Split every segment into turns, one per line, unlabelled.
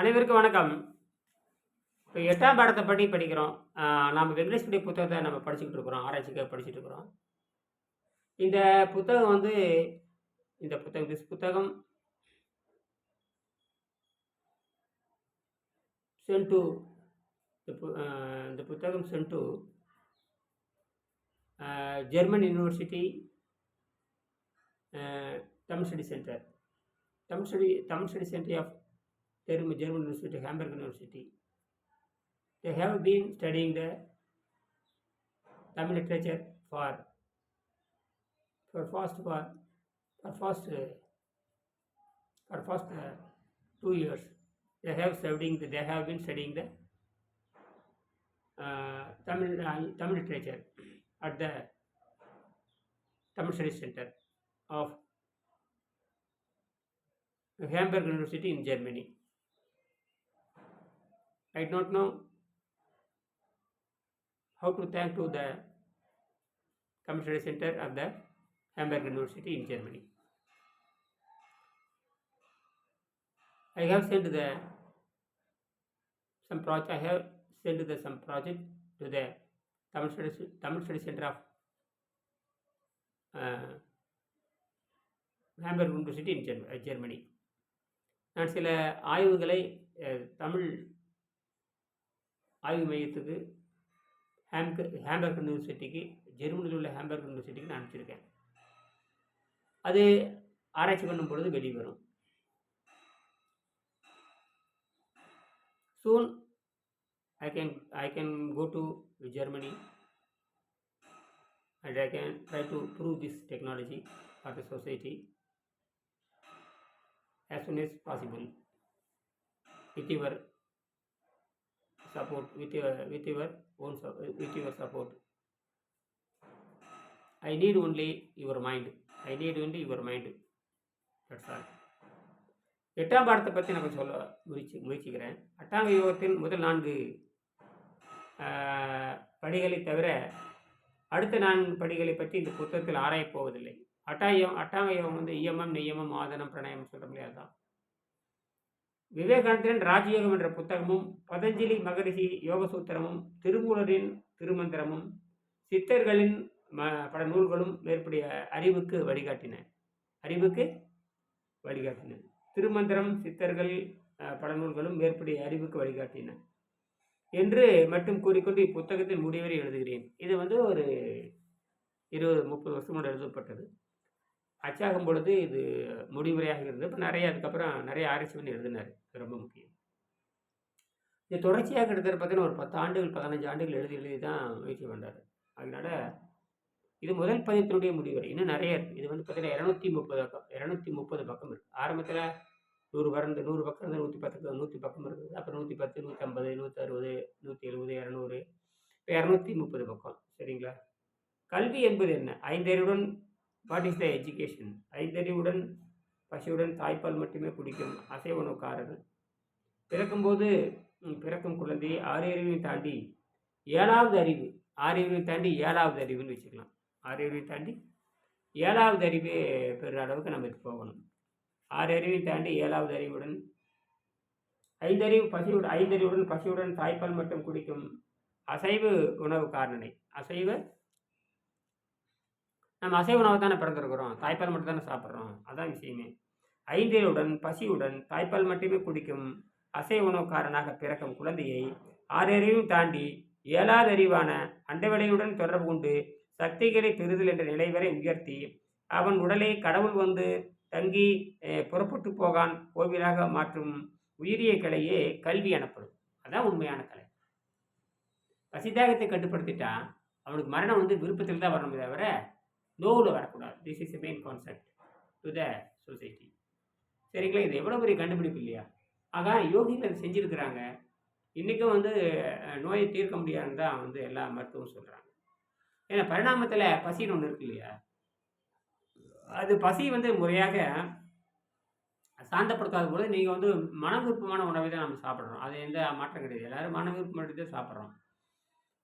அனைவருக்கும் வணக்கம். இப்போ எட்டாம் பாடத்தை படி படிக்கிறோம். நம்ம வெங்கடேஷ்வரி புத்தகத்தை நம்ம படிச்சுக்கிட்டு இருக்கிறோம். ஆராய்ச்சிக்காக படிச்சுட்டு இருக்கிறோம். இந்த புத்தகம் வந்து இந்த புத்தகம் திஸ் புத்தகம் சென்டு இந்த புத்தகம் cent German university Tamil study centre Tamil study Tamil study centre of German, University, Hamburg University. They have been studying the Tamil literature for for first for for uh, for past uh, two years. They have studying the, they have been studying the uh, Tamil uh, Tamil literature at the Tamil Studies Center of Hamburg University in Germany. I don't know how to thank to the Community Center of the Hamburg University in Germany. I have sent the some project. I have sent the some project to the Tamil Studies, Tamil Studies Center of uh, Hamburg University in Germ- uh, Germany. நான் சில ஆய்வுகளை அஹ், தமிழ் ஆய்வு மையத்துக்கு ஹேம்க Hamburg யூனிவர்சிட்டிக்கு ஜெர்மனியில் உள்ள Hamburg யூனிவர்சிட்டிக்கு நான் அனுப்பிச்சிருக்கேன். அது ஆராய்ச்சி பண்ணும் பொழுது வெளிவரும். Soon I can I can go to Germany and I can try to prove this technology for the society as soon as possible. With your support with your with your own su- with your support. I need only your mind. I need only your mind. That's all. எட்டாம் பாடத்தை பற்றி நான் சொல்ல முயற்சி முயற்சிக்கிறேன். அட்டாங்க யோகத்தின் முதல் நான்கு படிகளை தவிர அடுத்த நான்கு படிகளை பற்றி இந்த புத்தகத்தில் ஆராயப் போவதில்லை. அட்டாயம் அட்டாங்க யோகம் வந்து இயமம் நியமம் ஆதனம் பிரணயம் சொல்கிற இல்லையா தான் விவேகானந்தரின் ராஜயோகம் என்ற புத்தகமும் பதஞ்சலி மகரிஷி யோகசூத்திரமும் திருமூலரின் திருமந்திரமும் சித்தர்களின் ம பல நூல்களும் மேற்படிய அறிவுக்கு வழிகாட்டின அறிவுக்கு வழிகாட்டின. திருமந்திரம் சித்தர்கள் பல நூல்களும் மேற்படிய அறிவுக்கு வழிகாட்டின என்று மட்டும் கூறிக்கொண்டு இப்புத்தகத்தின் முடிவரை எழுதுகிறேன். இது வந்து ஒரு இருபது முப்பது வருஷம் எழுதப்பட்டது. அச்சாகும் பொழுது இது முடிவுரையாக இருந்தது. இப்போ நிறைய அதுக்கப்புறம் நிறைய ஆராய்ச்சி பண்ணி எழுதினார் ரொம்ப முக்கியம். இது தொடர்ச்சியாக எடுத்தது பார்த்தீங்கன்னா ஒரு பத்து ஆண்டுகள் பதினஞ்சு ஆண்டுகள் எழுதி எழுதி தான் முயற்சி பண்ணார் அதனால் இது முதல் பதியத்தினுடைய முடிவுரை. இன்னும் நிறைய இருக்குது இது வந்து பார்த்தீங்கன்னா இரநூத்தி முப்பது பக்கம் இரநூத்தி முப்பது பக்கம் இருக்குது ஆரம்பத்தில் நூறு வரந்து நூறு பக்கம் இருந்து நூற்றி பத்துக்கு நூற்றி பக்கம் இருக்குது. அப்புறம் நூற்றி பத்து நூற்றி ஐம்பது நூற்றி அறுபது நூற்றி எழுபது இரநூறு. இப்போ இரநூத்தி முப்பது பக்கம். சரிங்களா? கல்வி என்பது என்ன? ஐந்தறிவுடன் வாட் இஸ் த எஜுகேஷன் ஐந்தறிவுடன் பசியுடன் தாய்ப்பால் மட்டுமே குடிக்கும் அசைவ உணவுக்காரர்கள். பிறக்கும்போது பிறக்கும் குழந்தை ஆறு அறிவையும் தாண்டி ஏழாவது அறிவு ஆறு அறிவையும் தாண்டி ஏழாவது அறிவுன்னு வச்சுக்கலாம். ஆறு அறிவையும் தாண்டி ஏழாவது அறிவு பெறுற அளவுக்கு நம்ம போகணும். ஆறு அறிவையும் தாண்டி ஏழாவது அறிவுடன் ஐந்தறிவு பசியுடன் ஐந்தறிவுடன் பசியுடன் தாய்ப்பால் மட்டும் குடிக்கும் அசைவு உணவு காரணனை அசைவ நம்ம அசைவ உணவை தானே பிறந்திருக்கிறோம். தாய்ப்பால் மட்டும் தானே சாப்பிட்றோம். அதான் விஷயமே. ஐந்திலுடன் பசியுடன் தாய்ப்பால் மட்டுமே குடிக்கும் அசைவ உணவுக்காரனாக பிறக்கும் குழந்தையை ஆறறிவும் தாண்டி ஏழாவது அறிவான அண்டவெளியுடன் தொடர்பு கொண்டு சக்திகளை பெறுதல் என்ற நிலை வரை உயர்த்தி அவன் உடலை கடவுள் வந்து தங்கி புறப்பட்டு போகான் கோவிலாக மாற்றும் உயிரிய கலையே கல்வி எனப்படும். அதான் உண்மையான கலை. பசிதாகத்தை கட்டுப்படுத்திட்டா அவனுக்கு மரணம் வந்து விருப்பத்தில் தான் வரணுமே தவிர நோவில் வரக்கூடாது. This is main concept to the society சரிங்களா? இது எவ்வளோ பெரிய கண்டுபிடிப்பு இல்லையா? ஆக யோகிகள் அதை செஞ்சுருக்கிறாங்க. இன்றைக்கும் வந்து நோயை தீர்க்க முடியாதுன்னு தான் வந்து எல்லா மருத்துவம் சொல்கிறாங்க ஏன்னா பரிணாமத்தில் பசின்னு ஒன்று இருக்கு இல்லையா? அது பசி வந்து முறையாக சாந்தப்படுத்தாத பொழுது நீங்கள் வந்து மன விருப்பமான உணவை தான் நம்ம சாப்பிட்றோம். அது எந்த மாற்றம் கிடையாது. எல்லோரும் மன விருப்பம் தான் சாப்பிட்றோம்.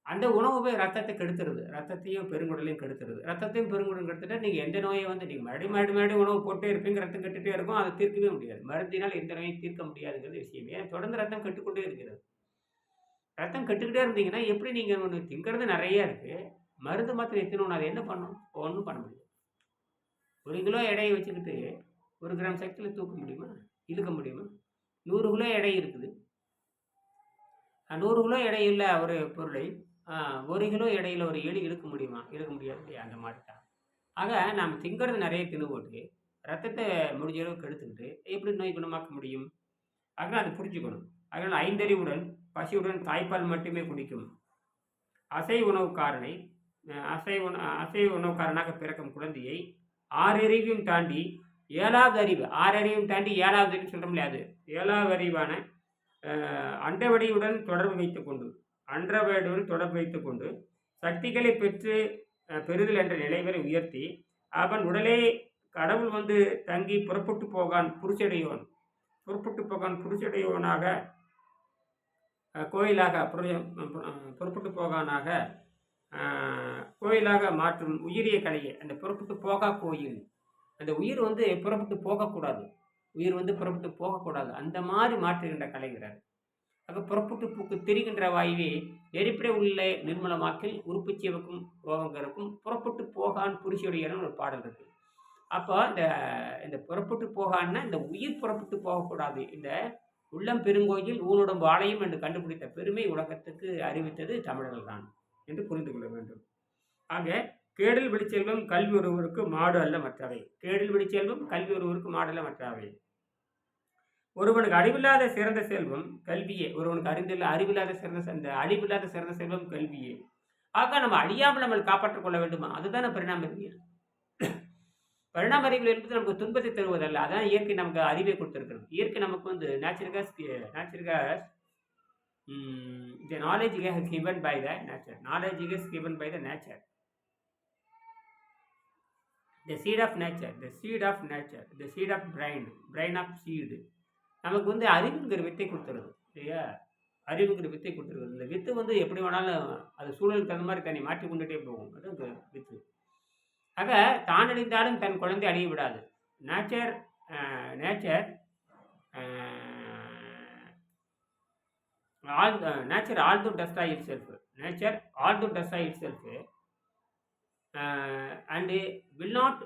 அந்த உணவு போய் ரத்தத்தை கெடுத்துருது. ரத்தத்தையும் பெருங்குடலையும் கெடுத்துருது. ரத்தத்தையும் பெருங்குடலும் கெடுத்துட்டா நீங்கள் எந்த நோயை வந்து நீங்கள் மறுபடியும் மறுபடியும் மறுபடியும் உணவு போட்டே இருப்பீங்க ரத்தம் கெட்டுட்டே இருக்கும் அதை தீர்க்கவே முடியாது. மருந்தினால் எந்த நோயும் தீர்க்க முடியாதுங்கிறது விஷயம். ஏன்? தொடர்ந்து ரத்தம் கெட்டுக்கொண்டே இருக்கிறது. ரத்தம் கெட்டுக்கிட்டே இருந்தீங்கன்னா எப்படி நீங்கள் ஒன்று திங்கிறது நிறைய இருக்குது மருந்து மாத்திரை எத்தணும் அது என்ன பண்ணும்? ஒன்றும் பண்ண முடியாது. ஒரு கிலோ எடையை வச்சுக்கிட்டு ஒரு கிராம் சக்தியில் தூக்க முடியுமா? இழுக்க முடியுமா? நூறு கிலோ எடை இருக்குது. நூறு கிலோ இல்லை ஒரு பொருளை ஒரு கிலோ இடையில ஒரு எலி இழுக்க முடியுமா? இழுக்க முடியாது. இல்லையா அந்த மாதிரி தான் ஆக நாம் திங்கிறது நிறைய தின்னு போட்டு ரத்தத்தை முடிஞ்ச அளவுக்கு எடுத்துக்கிட்டு எப்படி நோய் குணமாக்க முடியும்? ஆக அதை புரிஞ்சுக்கணும். அதனால் ஐந்தறிவுடன் பசியுடன் தாய்ப்பால் மட்டுமே குடிக்கும். அசை உணவுக்காரனை அசை உண அசை உணவுக்காரனாக பிறக்கும் குழந்தையை ஆறறிவையும் தாண்டி ஏழாவது அறிவு ஆறறிவையும் தாண்டி ஏழாவது அறிவு சொல்ல முடியாது ஏழாவது அறிவான அண்டவடியுடன் தொடர்பு வைத்துக்கொண்டு அன்றவையுடன் தொடர்பு வைத்துக்கொண்டு சக்திகளை பெற்று பெறுதல் என்ற நிலை வரை உயர்த்தி அவன் உடலே கடவுள் வந்து தங்கி புறப்பட்டு போகான் புருஷடையோன். புறப்பட்டு போகான் புருஷடையோனாக கோயிலாக புறப்பட்டு போகானாக கோயிலாக மாற்றும் உயிரிய கலையை அந்த புறப்பட்டு போகா கோயில். அந்த உயிர் வந்து புறப்பட்டு போகக்கூடாது. உயிர் வந்து புறப்பட்டு போகக்கூடாது. அந்த மாதிரி மாற்றுகின்ற கலைகிறார் ஆக புறப்பட்டு பூக்கு தெரிகின்ற வாயுவே நெருப்பிட உள்ள நிர்மலமாக்கில் உறுப்புச்சிவக்கும் ரோகங்கருக்கும் புறப்பட்டு போகான் புருஷுடையன்னு ஒரு பாடல் இருக்கு. அப்போ இந்த இந்த புறப்பட்டு போகான்னா இந்த உயிர் புறப்பட்டு போகக்கூடாது. இந்த உள்ளம் பெருங்கோயில் ஊனுடம்பு ஆலயம் என்று கண்டுபிடித்த பெருமை உலகத்துக்கு அறிவித்தது தமிழர்கள் தான் என்று புரிந்து கொள்ள வேண்டும். ஆக கேடல் வெளிச்செல்வம் கல்வி ஒருவருக்கு மாடு அல்ல மற்றவை. கேடல் வெளிச்செல்வம் கல்வி ஒருவருக்கு மாடு அல்ல மற்றவை. ஒருவனுக்கு அறிவில்லாத சிறந்த செல்வம் கல்வியே. ஒருவனுக்கு அறிந்துள்ள அறிவில்லாத சிறந்த அந்த அழிவில்லாத சிறந்த செல்வம் கல்வியே. ஆக நம்ம அழியாமல் நம்ம காப்பாற்றிக் கொள்ள வேண்டுமா? அதுதான் பரிணாம அறிவியல். பரிணாம அறிவியல் என்பது நமக்கு துன்பத்தை தருவதல்ல. அதான் இயற்கை நமக்கு அறிவை கொடுத்திருக்கிறது. இயற்கை நமக்கு வந்து natural gas natural gas the knowledge given by the nature knowledge is given by the nature the seed of nature the seed of nature the seed of brain brain of seed நமக்கு வந்து அறிவுங்கிற வித்தை கொடுத்துருது இல்லையா? அறிவுங்கிற வித்தை கொடுத்துருக்குது இந்த with வந்து எப்படி வேணாலும் அது சூழலுக்கு தகுந்த மாதிரி தன்னை மாற்றி கொண்டுட்டே போகும். அது வித்து. ஆக தான் அழிந்தாலும் தன் குழந்தை அழிய விடாது. Nature nature all nature all to destroy itself nature all to destroy itself and will not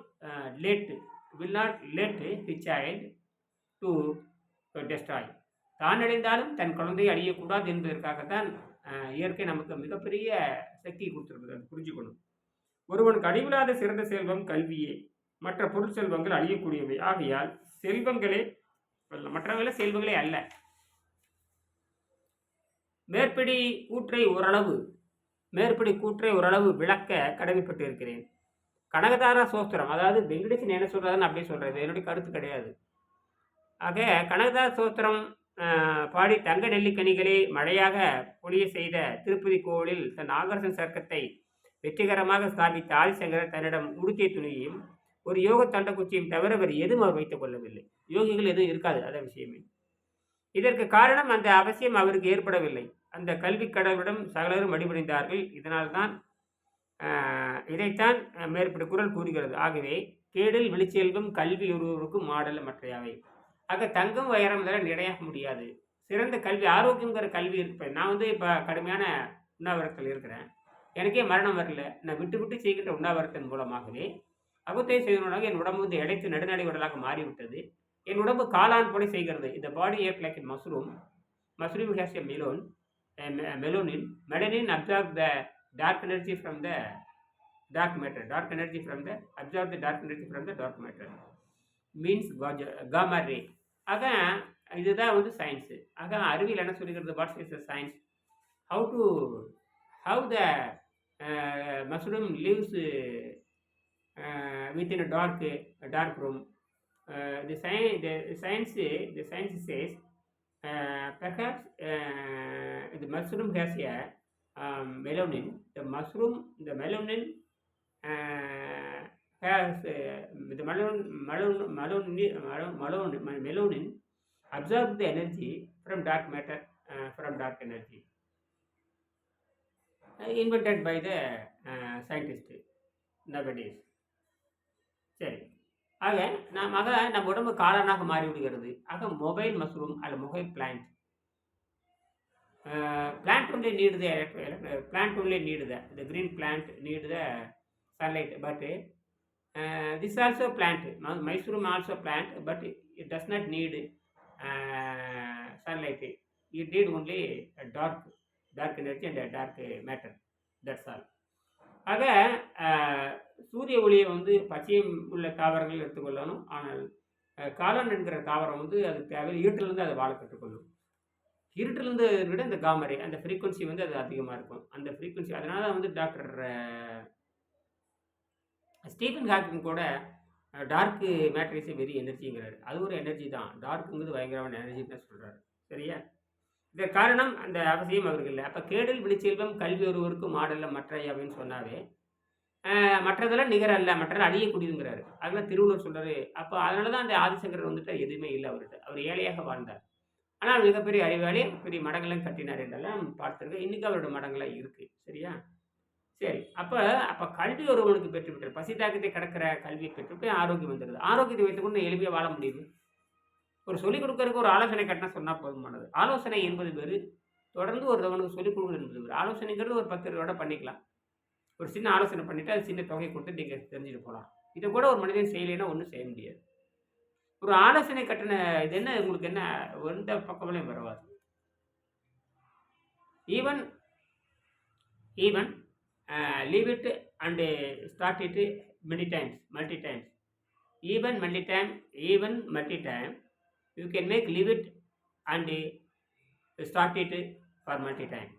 let will not let the child to destroy தான் அடைந்தாலும் தன் குழந்தையை அழியக்கூடாது என்பதற்காகத்தான் தான் இயற்கை நமக்கு மிகப்பெரிய சக்தி கொடுத்துருக்குது அது புரிஞ்சுக்கணும். ஒருவனுக்கு அழிவில்லாத சிறந்த செல்வம் கல்வியே மற்ற பொருள் செல்வங்கள் அழியக்கூடியவை. ஆகையால் செல்வங்களே அல்ல, செல்வங்களே அல்ல. மேற்படி கூற்றை ஓரளவு மேற்படி கூற்றை ஓரளவு விளக்க கடமைப்பட்டு இருக்கிறேன் கனகதார சோஸ்திரம் அதாவது வெங்கடேசன் என்ன சொல்றாருன்னு அப்படியே சொல்கிறது என்னுடைய கருத்து கிடையாது. ஆக கனகதாஸ் சோத்திரம் பாடி தங்க நெல்லிக்கனிகளை மழையாக பொழிய செய்த திருப்பதி கோவிலில் தன் ஆகர்ஷன் சர்க்கத்தை வெற்றிகரமாக ஸ்தாபித்த ஆதிசங்கரர் தன்னிடம் உடுத்திய துணியையும் ஒரு யோக தண்டக்குச்சியும் தவிர வேறு எதுவும் அவர் வைத்துக் கொள்ளவில்லை. யோகிகள் எதுவும் இருக்காது அதான் விஷயமே. இதற்கு காரணம் அந்த அவசியம் அவருக்கு ஏற்படவில்லை. அந்த கல்வி கடவுளிடம் சகலரும் அடிபணிந்தார்கள். இதனால்தான் இதைத்தான் அஹ், மேற்படி குரல் கூறுகிறது. ஆகவே கேடில் விழிச்செல்வம் கல்வி ஒருவருக்கும் மாடல் மற்றையாவை. ஆக தங்கம் வைரம் இதெல்லாம் நிலையாக முடியாது. சிறந்த கல்வி ஆரோக்கியங்கிற கல்வி இருப்பேன் நான் வந்து இப்போ கடுமையான உண்ணாவிரத்தில் இருக்கிறேன். எனக்கே மரணம் வரல. நான் விட்டு விட்டு செய்கின்ற உண்ணாவிரத்தின் மூலமாகவே அகுத்தை செய்வதாக என் உடம்பு வந்து இடைத்து நடுநடை உடலாக மாறிவிட்டது. என் உடம்பு காளான் போல செய்கிறது. இந்த body ape like in mushroom mushroom has a melanin melanin melanin absorb the dark energy from the dark matter dark energy from the absorb the dark energy from the dark matter means gamma ray ஆக இதுதான் வந்து science ஆக அறிவியல் என்ன சொல்லிக்கிறது what's is science how to how the mushroom leaves within a dark dark room the sign the science the science says perhaps the mushroom has a melanin the mushroom the melanin the melon, melon, melon, melon, melon, melon absorb the energy from dark matter uh, from dark energy invented by the scientist nowadays சரி ஆக நாம் ஆக நம்ம உடம்பு காளானாக மாறி விடுகிறது ஆக mobile mushroom அல்ல mobile plant plant only need the elect- elect- plant only need the the green Uh, this also plant Ma- mushroom also plant but it does not need uh, sunlight. It need only a dark dark energy and a dark matter. ஆக uh, சூரிய ஒளியை வந்து பச்சையம் உள்ள தாவரங்கள் எடுத்துக்கொள்ளணும். ஆனால் uh, காலன் காளான் என்கிற தாவரம் வந்து அது தேவை இருட்டிலிருந்து அதை வாழ கற்றுக்கொள்ளும். இருட்டிலிருந்து விட இந்த காமரை அந்த ஃப்ரீக்குவன்சி வந்து அது அதிகமாக இருக்கும். அந்த ஃப்ரீக்குவன்சி அதனால வந்து டாக்டர் ஸ்டீஃபன் ஹாக்கிங் கூட டார்க்கு மேட்டர் இஸ் வெரி எனர்ஜிங்கிறாரு அது ஒரு எனர்ஜி தான். டார்க்குங்கிறது பயங்கரமான எனர்ஜி தான் சொல்கிறாரு சரியா? இந்த காரணம் அந்த அவசியம் அவருக்கு இல்லை. அப்போ கேடல் விழிச்செல்வம் கல்வி ஒருவருக்கு மாடல்ல மற்ற அப்படின்னு சொன்னாவே மற்றதெல்லாம் மற்றதெல்லாம் நிகரல்ல மற்றதெல்லாம் அழியக்கூடியதுங்கிறாரு அதெல்லாம் திருவள்ளுவர் சொல்கிறாரு அப்போ அதனால தான் அந்த ஆதிசங்கர் வந்துட்டு எதுவுமே இல்லை அவர்கிட்ட. அவர் ஏழையாக வாழ்ந்தார். ஆனால் மிகப்பெரிய அறிவாளி பெரிய மடங்கள்லாம் கட்டினார் என்றெல்லாம் பார்த்துருக்கேன் இன்றைக்கி அவரோட மடங்களாக இருக்குது சரியா? சரி அப்போ அப்போ கல்வி ஒருவனுக்கு பெற்றுவிட்டார் பசி தாக்கத்தை கடக்கிற கல்வியை பெற்றுவிட்டு ஆரோக்கியம் வந்துடுது. ஆரோக்கியத்தை வைத்துக்கொண்டு எளிமையாக வாழ முடியுது. ஒரு சொல்லிக் கொடுக்கறதுக்கு ஒரு ஆலோசனை கட்டினா சொன்னால் போதுமானது. ஆலோசனை என்பது பேர் தொடர்ந்து ஒருத்தவனுக்கு சொல்லிக் கொடுக்குறது என்பது பேர் ஆலோசனைங்கிறது ஒரு பத்து ரூபாயோட பண்ணிக்கலாம். ஒரு சின்ன ஆலோசனை பண்ணிவிட்டு அது சின்ன தொகையை கொடுத்து நீங்கள் தெரிஞ்சுட்டு போகலாம். இதை கூட ஒரு மனிதன் செய்யலைன்னா ஒன்றும் செய்ய முடியாது. ஒரு ஆலோசனை கட்டின இது என்ன உங்களுக்கு என்ன எந்த பக்கமும் வரவாது. Even even leave it and start it many times multi times even multi time even multi time you can make leave it and start it for multi time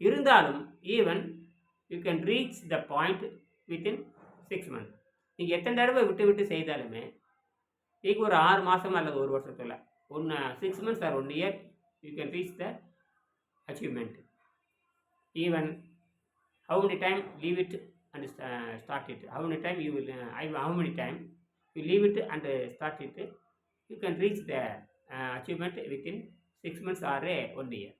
இருந்தாலும் even you can reach the point within six month நீங்கள் எத்தனை தடவை விட்டு விட்டு செய்தாலுமே நீங்கள் ஒரு ஆறு மாதம் அல்லது ஒரு வருஷத்தில் ஒன்று six months or one year you can reach the achievement even how many time leave it and start it how many time you will I how many time you leave it and start it you can reach the achievement within six months or one year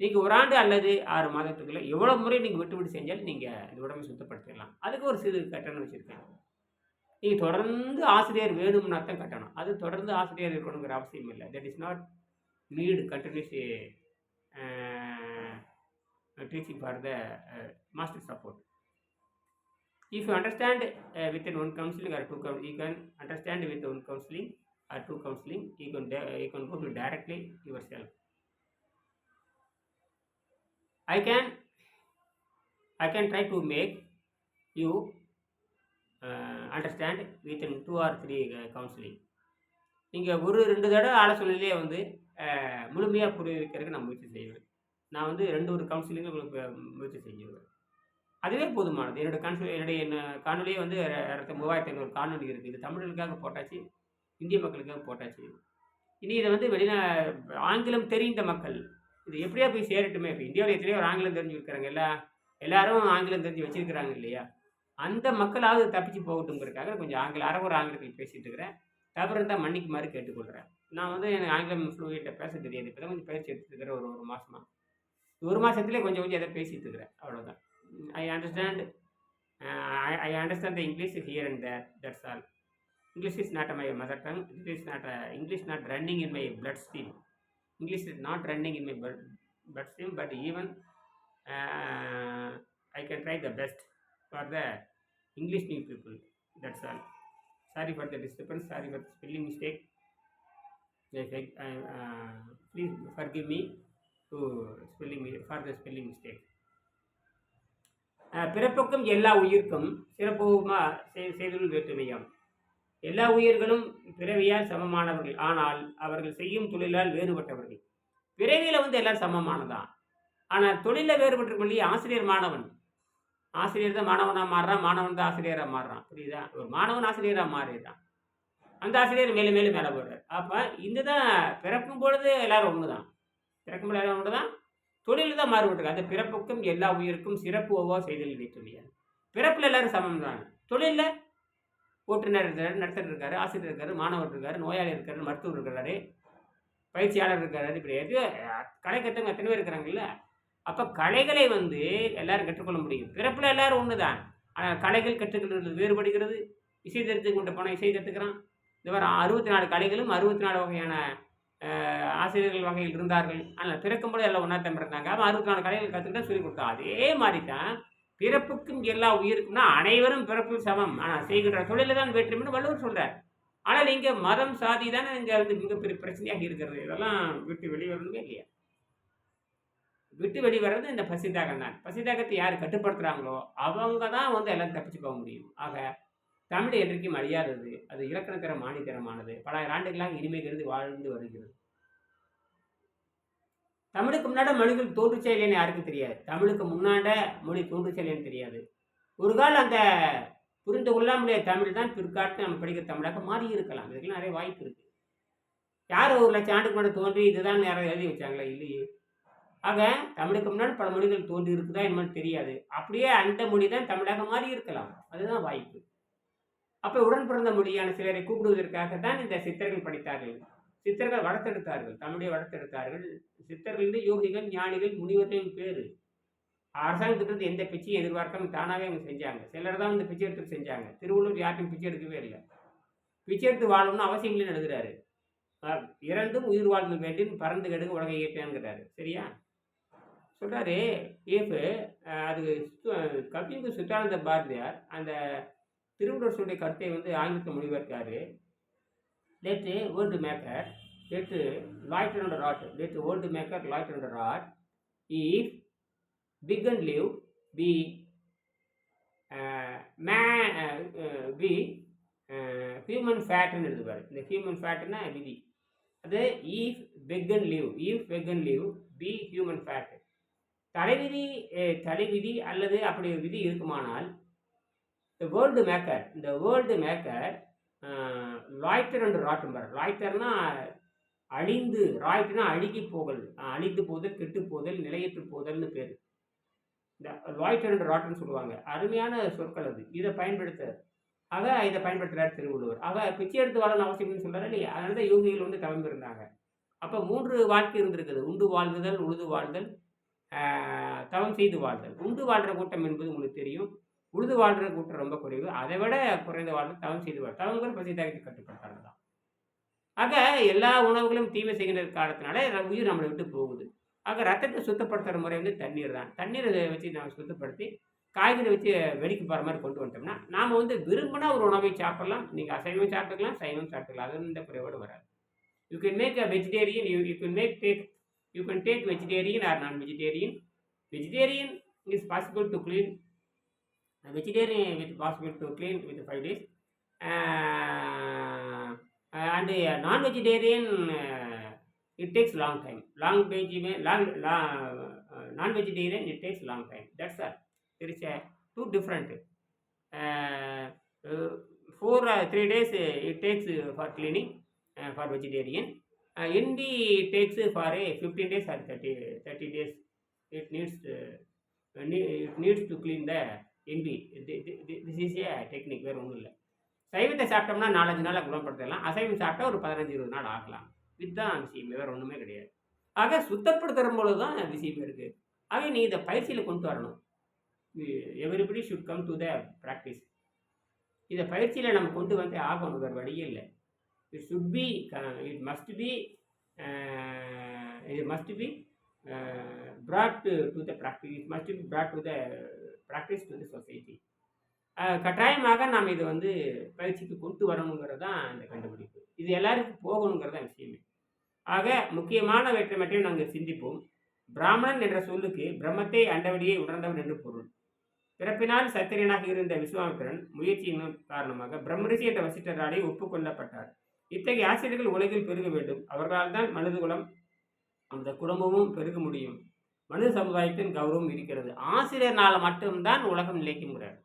நீங்கள் ஒரு ஆண்டு அல்லது ஆறு மாதத்துக்குள்ளே எவ்வளோ முறை நீங்கள் விட்டு விட்டு செஞ்சாலும் நீங்கள் இந்த உடம்பை சுத்தப்படுத்திடலாம். அதுக்கு ஒரு சிறு கட்டணம் வச்சுருக்கேன். நீங்கள் தொடர்ந்து ஆசிரியர் வேணும்னா தான் கட்டணம். அது தொடர்ந்து ஆசிரியர் இருக்கணுங்கிற அவசியம் இல்லை. That is not need continuous teaching for the master support if you understand within one counselling or two gown you can understand with one counselling or two counselling you can you can go to directly yourself I can I can try to make you uh, understand within two or three uh, counseling. நீங்கள் ஒரு ரெண்டு தடவை ஆலோசனையிலே வந்து uh, முழுமையாக புரிய வைக்கிறதுக்கு நான் முயற்சி செய்வேன். நான் வந்து ரெண்டு ஒரு கவுன்சிலிங் உங்களுக்கு முயற்சி செஞ்சுருவேன். அதுவே போதுமானது. என்னோட கவுன்சில் என்னுடைய என்ன காணொலியே வந்து இரநூத்தி மூவாயிரத்தி ஐநூறு காணொலி இருக்குது இது தமிழர்களுக்காக போட்டாச்சு இந்திய மக்களுக்காக போட்டாச்சு. இனி இதை வந்து வெளிநா ஆங்கிலம் தெரிந்த மக்கள் இது எப்படியா போய் சேரட்டுமே? இப்போ இந்தியாவில் எத்தனையோ ஒரு ஆங்கிலம் தெரிஞ்சு இருக்கிறாங்க எல்லா எல்லாரும் ஆங்கிலம் தெரிஞ்சு வச்சுருக்கிறாங்க இல்லையா? அந்த மக்களாவது தப்பிச்சு போகட்டுங்கிறதுக்காக கொஞ்சம் ஆங்கிலம் அறகுற ஆங்கிலத்தில் பேசிகிட்டு இருக்கிறேன். தவறு இருந்தால் மன்னிக்குமாறு கேட்டுக்கொள்கிறேன் நான் வந்து எனக்கு ஆங்கிலம் ஃப்ளூயிட்ட பேச தெரியாது. இப்போ தான் கொஞ்சம் பயிற்சி எடுத்துட்டு ஒரு ஒரு மாதமாக ஒரு மாதத்துலேயே கொஞ்சம் கொஞ்சம் எதை பேசிகிட்டு இருக்கிறேன் அவ்வளோதான் I understand I I understand the English is here and there that's all English is not my mother tongue it is not English not running in my blood stream English is not running in my blood stream but even I can try the best for the English new people that's all sorry for the disturbance sorry for spelling mistake please forgive me to spelling for the spelling mistake பிறப்புக்கும் எல்லா உயிர்க்கும் சிறப்புமா செய்தொழில் வேற்றுமையாம். எல்லா உயிர்களும் பிறவியால் சமமானவர்கள் ஆனால் அவர்கள் செய்யும் தொழிலால் வேறுபட்டவர்கள். பிறவியில் வந்து எல்லாரும் சமமானதான். ஆனால் தொழிலில் வேறுபட்டிருக்கொள்ளி ஆசிரியர் மாணவன். ஆசிரியர் தான் மாணவனாக மாறுறான் மாணவன் தான் ஆசிரியராக மாறுறான். புரியுதா? ஒரு மாணவன் ஆசிரியராக மாறிடுறான் அந்த ஆசிரியர் மேலும் மேலும் மேலே போடுறார் அப்போ இந்த தான் பிறக்கும் பொழுது எல்லாரும் ஒன்று தான் பிறக்கும் ஒன்று தான் தொழில் தான் மாறுபட்டு அந்த பிறப்புக்கும் எல்லா உயிருக்கும் சிறப்பு ஒவ்வொரு செய்தல் வைத்துள்ளார் பிறப்பில் எல்லாரும் சமம் தான் தொழிலில் ஓட்டுநர் இருக்காரு நடத்தர் இருக்காரு ஆசிரியர் இருக்காரு மாணவர் இருக்காரு நோயாளி இருக்காரு மருத்துவர் இருக்கிறாரு பயிற்சியாளர் இருக்காரு இப்படி எது கலை கற்றவங்க எத்தனை பேர் இருக்கிறாங்கல்ல? அப்போ கலைகளை வந்து எல்லாரும் கற்றுக்கொள்ள முடியும். பிறப்பில் எல்லாரும் ஒன்று தான் ஆனால் கலைகள் கற்றுக்கொள்வது வேறுபடுகிறது. இசை தெரிஞ்சு கொண்டு போனால் இசை கற்றுக்கிறான் இந்த மாதிரி அறுபத்தி நாலு கலைகளும் அறுபத்தி நாலு வகையான ஆசிரியர்கள் வகையில் இருந்தார்கள். ஆனால் பிறக்கும்போது எல்லாம் ஒன்றா தான் பிறந்தாங்க. அவன் அறுபத்தி கலைகள் கற்றுக்கிட்டா சொல்லிக் கொடுத்தான் அதே மாதிரி தான் பிறப்புக்கும் எல்லா உயிருக்கும்னா அனைவரும் பிறப்பில் சமம். ஆனால் செய்கின்ற தொழில தான் வேற்றுமைன்னு வள்ளுவர் சொல்கிறார் ஆனால் இங்கே மதம் சாதி தானே இங்கே வந்து மிகப்பெரிய பிரச்சனையாக இருக்கிறது. இதெல்லாம் விட்டு வெளிவரணுமே இல்லையா? விட்டு வெளிவரது இந்த பசிதாகம் தான் பசிதாகத்தை யார் கட்டுப்படுத்துகிறாங்களோ அவங்க தான் வந்து எல்லாம் தப்பிச்சு போக முடியும். ஆக தமிழ் என்றைக்கும் அழியாதது அது இலக்கணக்கர மாணிக்கரமானது பல ஆண்டுகளாக இனிமை கருதி வாழ்ந்து வருகிறது. தமிழுக்கு முன்னாடி மொழிகள் தோன்றுச்சா இல்லைன்னு யாருக்கும் தெரியாது. தமிழுக்கு முன்னாட மொழி தோன்றுச்சா இல்லைன்னு தெரியாது. ஒரு காலம் அந்த புரிந்து கொள்ள முடியாத தமிழ் தான் பிற்காலத்தில் நம்ம படிக்கிற தமிழாக மாறி இருக்கலாம். இதுக்கெல்லாம் நிறைய வாய்ப்பு இருக்குது யார் ஒரு லட்சம் ஆண்டுக்கு முன்னாடி தோன்றி இதுதான் யாரும் எழுதி வச்சாங்களா இல்லையே? ஆக தமிழுக்கு முன்னாடி பல மொழிகள் தோன்றி இருக்குதா என்னன்னு தெரியாது. அப்படியே அந்த மொழி தான் தமிழாக மாறி இருக்கலாம். அதுதான் வாய்ப்பு. அப்போ உடன் பிறந்த மொழியான சிலரை கூப்பிடுவதற்காக தான் இந்த சித்தர்கள் படித்தார்கள். சித்தர்கள் வளர்த்தெடுத்தார்கள். தமிழை வளர்த்தெடுத்தார்கள். சித்தர்கள் வந்து யோகிகள் ஞானிகள் முனிவர்களின் பேர். அரசாங்கத்திட்ட எந்த பிச்சையும் எதிர்பார்க்காம தானாகவே அவங்க செஞ்சாங்க. சிலர் தான் வந்து பிச்சை எடுத்து செஞ்சாங்க. திருவள்ளூர் யார்ட்டும் பிச்சை எடுக்கவே இல்லை. பிச்சை எடுத்து வாழணும்னு அவசியம் இல்லைன்னு எழுதுறாரு. இறந்தும் உயிர் வாழ்தல் வேண்டும். பறந்து கெடுங்க உலகை ஏற்றாங்கிறாரு சரியா? சொல்கிறாரு ஏஃபு அது கவிங்க சுத்தானந்த பாரதியார் அந்த திருவள்ளுவர் சொல்லிய கருத்தை வந்து ஆங்கிலத்தில் மொழிபெயர்க்காரு let world maker let loiter and rot let world maker loiter and rot if beg and live be may be human ஃபேட்னு எழுதுவார். இந்த ஹியூமன் ஃபேட்னா விதி. அது if beg and live if beg and live be human fate தலைவிதி தலைவிதி அல்லது அப்படி ஒரு விதி இருக்குமானால் இந்த வேர்ல்டு மேக்கர் இந்த வேர்ல்டு மேக்கர் லாய்டர் அண்ட் ராட்டும்பர். லாய்டர்னா அழிந்து ராய்ட்னா அழுகி போகல். அழிந்து போதல் கெட்டு போதல் நிலையற்று போதல்னு பேர். இந்த லாய்டர் அண்ட் ராட்டுன்னு சொல்லுவாங்க. அருமையான சொற்கள் அது. இதை பயன்படுத்த ஆக இதை பயன்படுத்துகிறார் திருவள்ளுவர். ஆக பிச்சை எடுத்து வாழணும் அவசியம்னு சொல்கிறாரு இல்லையா? அதனால தான் யோகிகள் வந்து தவம் அப்போ மூன்று வாழ்க்கை இருந்திருக்குது. உண்டு வாழ்ந்துதல் உழுது வாழ்தல் தவம் செய்து வாழ்தல். உண்டு வாழ்கிற கூட்டம் என்பது உங்களுக்கு தெரியும். உழுது வாழ்கிற கூட்டம் ரொம்ப குறைவு. அதை விட குறைந்த வாழ்ந்து தவம் செய்து வாழ் தவங்கள் பசி தாக்கத்தை கட்டுப்படுத்தாங்க தான் ஆக எல்லா உணவுகளும் தீமை செய்கின்ற காலத்தினால உயிர் நம்மளை விட்டு போகுது. ஆக ரத்தத்தை சுத்தப்படுத்துகிற முறை வந்து தண்ணீர் தான் தண்ணீரை வச்சு நாம் சுத்தப்படுத்தி காய்கறி வச்சு வெடிக்கு போகிற மாதிரி கொண்டு வந்துட்டோம்னா நாம் வந்து விரும்பினா ஒரு உணவை சாப்பிடலாம். நீங்கள் அசைவம் சாப்பிட்டுக்கலாம் சைவம் சாப்பிட்டுக்கலாம். அது இந்த குறைபாடு வராது. You can make a vegetarian you you can make take you can take vegetarian or non vegetarian vegetarian is possible to clean vegetarian with possible to clean with five days and non vegetarian it takes long time long வெஜிமே long non vegetarian it takes long time that's are there is a two different uh, uh, four uh, three days uh, it takes uh, for cleaning uh, for vegetarian uh, hindi takes for a 15 days or 30 30 days it needs uh, ne- it needs to clean the எம்பி this is a technique வேறு ஒன்றும் இல்லை. சைவத்தை சாப்பிட்டோம்னா நாலஞ்சு நாளில் குணப்படுத்தலாம் அசைவம் சாப்பிட்டா ஒரு பதினஞ்சு இருபது நாள் ஆகலாம். இதுதான் விஷயம் வேறு ஒன்றுமே கிடையாது. ஆக சுத்தப்படுத்துகிற பொழுது தான் விஷயம் இருக்குது ஆக நீ இதை பயிற்சியில் கொண்டு வரணும். Everybody should come to the practice இதை பயிற்சியில் நம்ம கொண்டு வந்து ஆகணும் வேறு வழியே இல்லை. It should be it must be இது must be brought to the practice it must be brought to the practice to the society கட்டாயமாக நாம் இதை வந்து பயிற்சிக்கு கொண்டு வரணுங்கிறது தான் இந்த கண்டுபிடிப்பு. இது எல்லாருக்கும் போகணுங்கிறது தான் விஷயமே. ஆக முக்கியமான வெற்றமற்றையும் நாங்கள் சிந்திப்போம். பிராமணன் என்ற சொல்லுக்கு பிரம்மத்தை அண்டவடியை உணர்ந்தவன் என்று பொருள். பிறப்பினால் சத்திரியனாக இருந்த விஸ்வாமித்திரன் முயற்சியின் காரணமாக பிரம்மரிஷி என்ற வசிட்டராலே ஒப்புக்கொள்ளப்பட்டார். இத்தகைய ஆசிரியர்கள் உலகில் பெருக வேண்டும். அவர்களால் தான் மனது குலம் அந்த குடும்பமும் பெருக முடியும். மனித சமுதாயத்தின் கௌரவம் இருக்கிறது. ஆசிரியர்னால் மட்டும்தான் உலகம் நிலைக்குங்கிறார்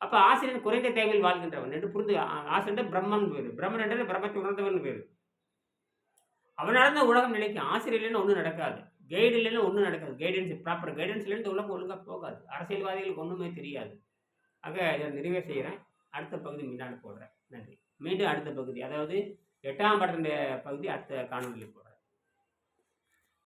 அப்போ ஆசிரியர் குறைந்த தேவையில் வாழ்கின்றவன். என்று புரிந்து ஆசிரியர் பிரம்மன் பேர் பிரம்மன் என்றது பிரம்மத்தை உணர்ந்தவன் பேர் அவனால தான் உலகம் நிலைக்கும் ஆசிரியர் இல்லைன்னு ஒன்றும் நடக்காது. கைடு இல்லைன்னா ஒன்றும் நடக்காது. கைடன்ஸ் ப்ராப்பர் கைடன்ஸ் இல்லைன்னு உலகம் ஒழுங்காக போகாது. அரசியல்வாதிகளுக்கு ஒன்றுமே தெரியாது. ஆக இதை நிறைவே செய்கிறேன் அடுத்த பகுதி முன்னாடி போடுறேன். நன்றி. மீண்டும் அடுத்த பகுதி அதாவது எட்டாம் படத்தினுடைய பகுதி அடுத்த காணொலியில் போடுறேன்.